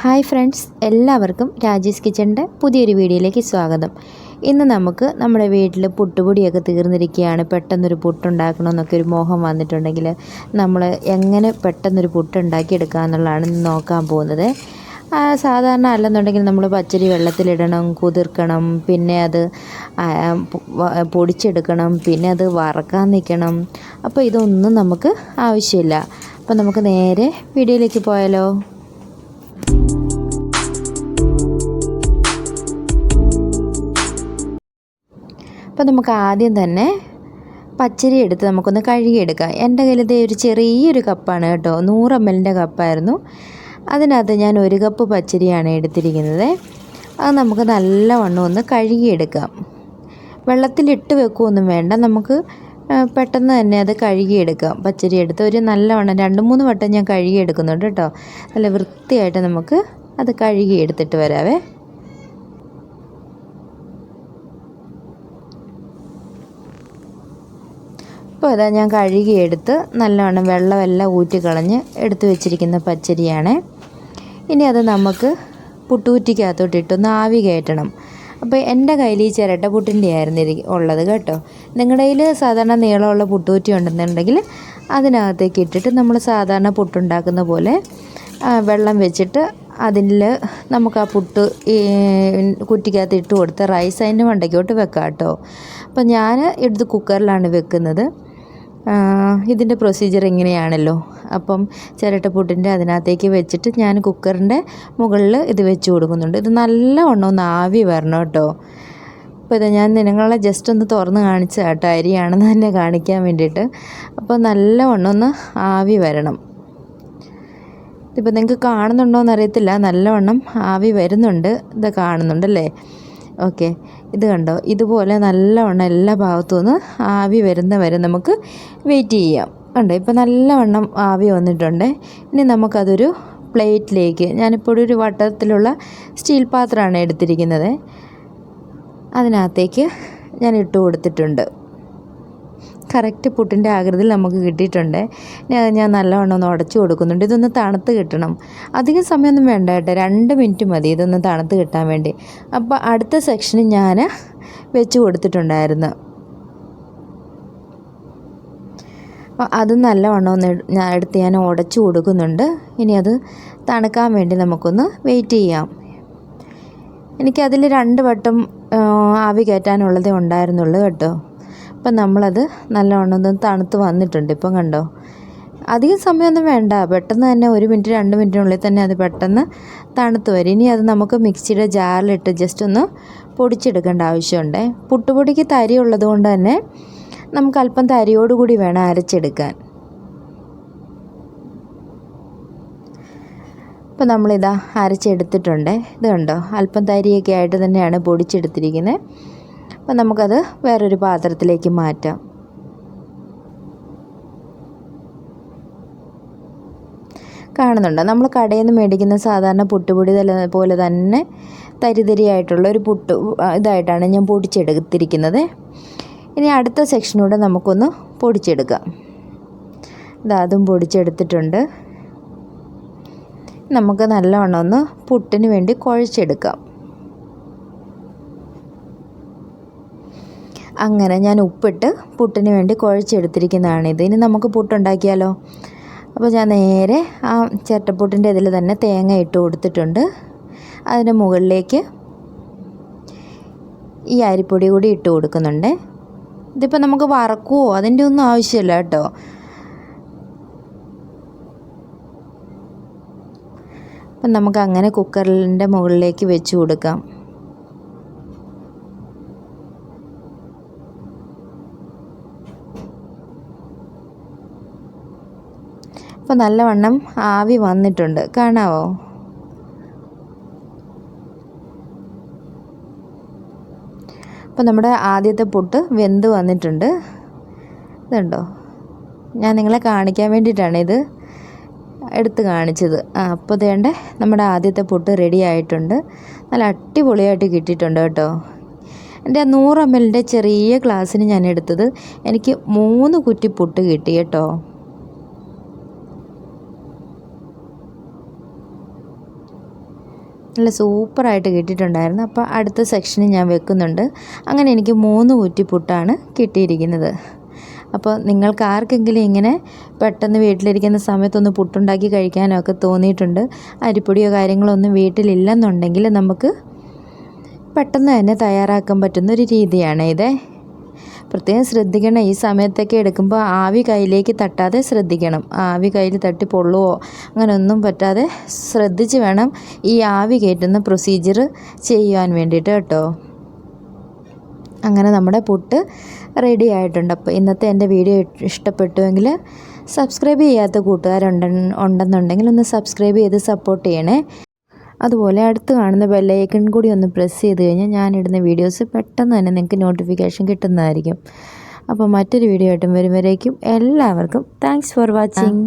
Hi friends എല്ലാവർക്കും രാജേഷ് കിച്ചന്റെ പുതിയൊരു വീഡിയോയിലേക്ക് സ്വാഗതം. ഇന്ന് നമുക്ക് നമ്മുടെ വീട്ടിൽ പുട്ടുപൊടിയൊക്കെ തീർന്നിരിക്കുകയാണ്. പെട്ടെന്നൊരു പുട്ടുണ്ടാക്കണമെന്നൊക്കെ ഒരു മോഹം വന്നിട്ടുണ്ടെങ്കിൽ നമ്മൾ എങ്ങനെ പെട്ടെന്നൊരു പുട്ടുണ്ടാക്കിയെടുക്കുക എന്നുള്ളതാണ് നോക്കാൻ പോകുന്നത്. സാധാരണ അല്ലെന്നുണ്ടെങ്കിൽ നമ്മൾ പച്ചരി വെള്ളത്തിലിടണം കുതിർക്കണം പിന്നെ അത് പൊടിച്ചെടുക്കണം പിന്നെ അത് വറക്കാൻ നിൽക്കണം. അപ്പോൾ ഇതൊന്നും നമുക്ക് ആവശ്യമില്ല. അപ്പോൾ നമുക്ക് നേരെ വീഡിയോയിലേക്ക് പോയാലോ? അപ്പോൾ നമുക്ക് ആദ്യം തന്നെ പച്ചരി എടുത്ത് നമുക്കൊന്ന് കഴുകിയെടുക്കാം. എന്റെ കയ്യിൽ ഇതേ ഒരു ചെറിയൊരു കപ്പാണ് കേട്ടോ. നൂറ് എം എല്ലിന്റെ കപ്പായിരുന്നു. അതിനകത്ത് ഞാൻ ഒരു കപ്പ് പച്ചരിയാണ് എടുത്തിരിക്കുന്നത്. അത് നമുക്ക് നല്ലവണ്ണം ഒന്ന് കഴുകിയെടുക്കാം. വെള്ളത്തിലിട്ട് വെക്കുകയൊന്നും വേണ്ട. നമുക്ക് പെട്ടെന്ന് തന്നെ അത് കഴുകിയെടുക്കാം. പച്ചരി എടുത്ത് ഒരു നല്ലവണ്ണം രണ്ട് മൂന്ന് വട്ടം ഞാൻ കഴുകിയെടുക്കുന്നുണ്ട് കേട്ടോ. നല്ല വൃത്തിയായിട്ട് നമുക്ക് അത് കഴുകിയെടുത്തിട്ട് വരാവേ. ഇപ്പോൾ ഇതാ ഞാൻ കഴുകിയെടുത്ത് നല്ലവണ്ണം വെള്ളമെല്ലാം ഊറ്റിക്കളഞ്ഞ് എടുത്തു വെച്ചിരിക്കുന്ന പച്ചരിയാണ്. ഇനി അത് നമുക്ക് പുട്ടൂറ്റിക്കകത്തോട്ട് ഇട്ടൊന്ന് ആവി കയറ്റണം. അപ്പോൾ എന്റെ കയ്യിൽ ഈ ചിരട്ട പുട്ടിന്റെ ആയിരുന്നു ഉള്ളത് കേട്ടോ. നിങ്ങളുടെ കയ്യിൽ സാധാരണ നീളമുള്ള പുട്ടൂറ്റി ഉണ്ടെന്നുണ്ടെങ്കിൽ അതിനകത്തേക്ക് ഇട്ടിട്ട് നമ്മൾ സാധാരണ പുട്ടുണ്ടാക്കുന്ന പോലെ വെള്ളം വെച്ചിട്ട് അതിൽ നമുക്ക് ആ പുട്ട് കുറ്റിക്കകത്ത് ഇട്ട് കൊടുത്ത് റൈസ് അതിന്റെ മണ്ടയ്ക്കോട്ട് വെക്കാം കേട്ടോ അപ്പം ഞാൻ എടുത്ത് കുക്കറിലാണ് വെക്കുന്നത്. ഇതിന്റെ പ്രൊസീജിയർ ഇങ്ങനെയാണല്ലോ. അപ്പം ചിരട്ടപ്പൂട്ടിന്റെ അതിനകത്തേക്ക് വെച്ചിട്ട് ഞാൻ കുക്കറിന്റെ മുകളിൽ ഇത് വെച്ച് കൊടുക്കുന്നുണ്ട്. ഇത് നല്ലവണ്ണം ഒന്ന് ആവി വരണം കേട്ടോ. അപ്പോൾ ഇത് ഞാൻ നിങ്ങളെ ജസ്റ്റ് ഒന്ന് തുറന്ന് കാണിച്ച കേട്ടോ. അരിയാണെന്ന് തന്നെ കാണിക്കാൻ വേണ്ടിയിട്ട്. അപ്പോൾ നല്ലവണ്ണം ഒന്ന് ആവി വരണം. ഇതിപ്പോൾ നിങ്ങൾക്ക് കാണുന്നുണ്ടോ എന്നറിയത്തില്ല നല്ലവണ്ണം ആവി വരുന്നുണ്ട്. ഇത് കാണുന്നുണ്ടല്ലേ ഓക്കെ. ഇത് കണ്ടോ? ഇതുപോലെ നല്ലവണ്ണം എല്ലാ ഭാഗത്തും നിന്ന് ആവി വരുന്ന വരെ നമുക്ക് വെയിറ്റ് ചെയ്യാം. കണ്ടോ? ഇപ്പോൾ നല്ലവണ്ണം ആവി വന്നിട്ടുണ്ട്. ഇനി നമുക്കതൊരു പ്ലേറ്റിലേക്ക് ഞാനിപ്പോൾ ഒരു വട്ടത്തിലുള്ള സ്റ്റീൽ പാത്രമാണ് എടുത്തിരിക്കുന്നത്. അതിനകത്തേക്ക് ഞാൻ ഇട്ട് കൊടുത്തിട്ടുണ്ട്. കറക്റ്റ് പുട്ടിന്റെ ആകൃതിയിൽ നമുക്ക് കിട്ടിയിട്ടുണ്ട്. ഞാൻ നല്ലവണ്ണം ഒന്ന് ഉടച്ചു കൊടുക്കുന്നുണ്ട്. ഇതൊന്ന് തണുത്ത് കിട്ടണം. അധികം സമയമൊന്നും വേണ്ട കേട്ടോ. രണ്ട് മിനിറ്റ് മതി ഇതൊന്ന് തണുത്ത് കിട്ടാൻ വേണ്ടി. അപ്പോൾ അടുത്ത സെക്ഷന് ഞാൻ വെച്ച് കൊടുത്തിട്ടുണ്ടായിരുന്നു. അപ്പോൾ അത് നല്ലവണ്ണം ഒന്ന് ഞാൻ എടുത്ത് ഞാൻ ഉടച്ചു കൊടുക്കുന്നുണ്ട്. ഇനി അത് തണുക്കാൻ വേണ്ടി നമുക്കൊന്ന് വെയിറ്റ് ചെയ്യാം. എനിക്കതിൽ രണ്ട് വട്ടം ആവി കയറ്റാനുള്ളതേ ഉണ്ടായിരുന്നുള്ളൂ കേട്ടോ. അപ്പം നമ്മളത് നല്ലവണ്ണം ഒന്ന് തണുത്ത് വന്നിട്ടുണ്ട്. ഇപ്പം കണ്ടോ? അധികം സമയമൊന്നും വേണ്ട. പെട്ടെന്ന് തന്നെ ഒരു മിനിറ്റ് രണ്ട് മിനിറ്റിനുള്ളിൽ തന്നെ അത് പെട്ടെന്ന് തണുത്ത് വരും. ഇനി അത് നമുക്ക് മിക്സിയുടെ ജാറിലിട്ട് ജസ്റ്റ് ഒന്ന് പൊടിച്ചെടുക്കേണ്ട ആവശ്യമുണ്ട്. പുട്ടുപൊടിക്ക് തരി ഉള്ളത് കൊണ്ട് തന്നെ നമുക്ക് അല്പം തരിയോടുകൂടി വേണം അരച്ചെടുക്കാൻ. അപ്പോൾ നമ്മളിതാ അരച്ചെടുത്തിട്ടുണ്ട്. ഇത് കണ്ടോ? അല്പം തരിയൊക്കെ ആയിട്ട് തന്നെയാണ് പൊടിച്ചെടുത്തിരിക്കുന്നത്. അപ്പോൾ നമുക്കത് വേറൊരു പാത്രത്തിലേക്ക് മാറ്റാം. കാണുന്നുണ്ട്? നമ്മൾ കടയിൽ നിന്ന് മേടിക്കുന്ന സാധാരണ പുട്ടുപൊടി തല- പോലെ തന്നെ തരിതരിയായിട്ടുള്ള ഒരു പുട്ട് ഇതായിട്ടാണ് ഞാൻ പൊടിച്ചെടുത്തിരിക്കുന്നത്. ഇനി അടുത്ത സെക്ഷനൂടെ നമുക്കൊന്ന് പൊടിച്ചെടുക്കാം. ഇതാദ്യം അതും പൊടിച്ചെടുത്തിട്ടുണ്ട്. നമുക്ക് നല്ലവണ്ണം ഒന്ന് പുട്ടിന് വേണ്ടി കുഴച്ചെടുക്കാം. അങ്ങനെ ഞാൻ ഉപ്പിട്ട് പുട്ടിന് വേണ്ടി കുഴച്ചെടുത്തിരിക്കുന്നതാണിത് ഇനി നമുക്ക് പുട്ടുണ്ടാക്കിയാലോ? അപ്പോൾ ഞാൻ നേരെ ആ ചിരട്ടപ്പുട്ടിന്റെ ഇതിൽ തന്നെ തേങ്ങ ഇട്ട് കൊടുത്തിട്ടുണ്ട്. അതിന്റെ മുകളിലേക്ക് ഈ അരിപ്പൊടി കൂടി ഇട്ട് കൊടുക്കുന്നുണ്ട്. ഇതിപ്പോൾ നമുക്ക് വറക്കുവോ? അതിന്റെ ഒന്നും ആവശ്യമില്ല കേട്ടോ. അപ്പം നമുക്ക് അങ്ങനെ കുക്കറിന്റെ മുകളിലേക്ക് വെച്ച് കൊടുക്കാം. അപ്പോൾ നല്ലവണ്ണം ആവി വന്നിട്ടുണ്ട്. കാണാവോ? അപ്പോൾ നമ്മുടെ ആദ്യത്തെ പുട്ട് വെന്ത് വന്നിട്ടുണ്ട്. ഇതുണ്ടോ? ഞാൻ നിങ്ങളെ കാണിക്കാൻ വേണ്ടിയിട്ടാണ് ഇത് എടുത്ത് കാണിച്ചത്. അപ്പോൾ തേണ്ട നമ്മുടെ ആദ്യത്തെ പുട്ട് റെഡി ആയിട്ടുണ്ട്. നല്ല അടിപൊളിയായിട്ട് കിട്ടിയിട്ടുണ്ട് കേട്ടോ. എന്റെ നൂറ് എം എല്ലിന്റെ ചെറിയ ഗ്ലാസ്സിന് ഞാൻ എടുത്തത് എനിക്ക് മൂന്ന് കുറ്റി പുട്ട് കിട്ടി കേട്ടോ. നല്ല സൂപ്പറായിട്ട് കിട്ടിയിട്ടുണ്ടായിരുന്നു. അപ്പോൾ അടുത്ത സെക്ഷനിൽ ഞാൻ വെക്കുന്നുണ്ട്. അങ്ങനെ എനിക്ക് മൂന്ന് കുറ്റി പുട്ടാണ് കിട്ടിയിരിക്കുന്നത്. അപ്പോൾ നിങ്ങൾക്ക് ആർക്കെങ്കിലും ഇങ്ങനെ പെട്ടെന്ന് വീട്ടിലിരിക്കുന്ന സമയത്തൊന്ന് പുട്ടുണ്ടാക്കി കഴിക്കാനൊക്കെ തോന്നിയിട്ടുണ്ട്. അരിപ്പൊടിയോ കാര്യങ്ങളോ ഒന്നും വീട്ടിലില്ലെന്നുണ്ടെങ്കിൽ നമുക്ക് പെട്ടെന്ന് തന്നെ തയ്യാറാക്കാൻ പറ്റുന്ന ഒരു രീതിയാണ് ഇത്. പ്രത്യേകം ശ്രദ്ധിക്കണം. ഈ സമയത്തൊക്കെ എടുക്കുമ്പോൾ ആവി കയ്യിലേക്ക് തട്ടാതെ ശ്രദ്ധിക്കണം. ആവി കയ്യിൽ തട്ടി പൊള്ളുവോ അങ്ങനെയൊന്നും പറ്റാതെ ശ്രദ്ധിച്ച് വേണം ഈ ആവി കയറ്റുന്ന പ്രൊസീജിയർ ചെയ്യുവാൻ വേണ്ടിയിട്ട് കേട്ടോ. അങ്ങനെ നമ്മുടെ പുട്ട് റെഡി ആയിട്ടുണ്ട്. അപ്പോൾ ഇന്നത്തെ എന്റെ വീഡിയോ ഇഷ്ടപ്പെട്ടുവെങ്കിൽ സബ്സ്ക്രൈബ് ചെയ്യാത്ത കൂട്ടുകാരുണ്ട് ഉണ്ടെന്നുണ്ടെങ്കിൽ ഒന്ന് സബ്സ്ക്രൈബ് ചെയ്ത് സപ്പോർട്ട് ചെയ്യണേ. അതുപോലെ അടുത്ത് കാണുന്ന ബെല്ലൈക്കൺ കൂടി ഒന്ന് പ്രസ് ചെയ്ത് കഴിഞ്ഞാൽ ഞാനിടുന്ന വീഡിയോസ് പെട്ടെന്ന് തന്നെ നിങ്ങൾക്ക് നോട്ടിഫിക്കേഷൻ കിട്ടുന്നതായിരിക്കും. അപ്പോൾ മറ്റൊരു വീഡിയോ ആയിട്ടും വരുമ്പോഴേക്കും എല്ലാവർക്കും താങ്ക്സ് ഫോർ വാച്ചിങ്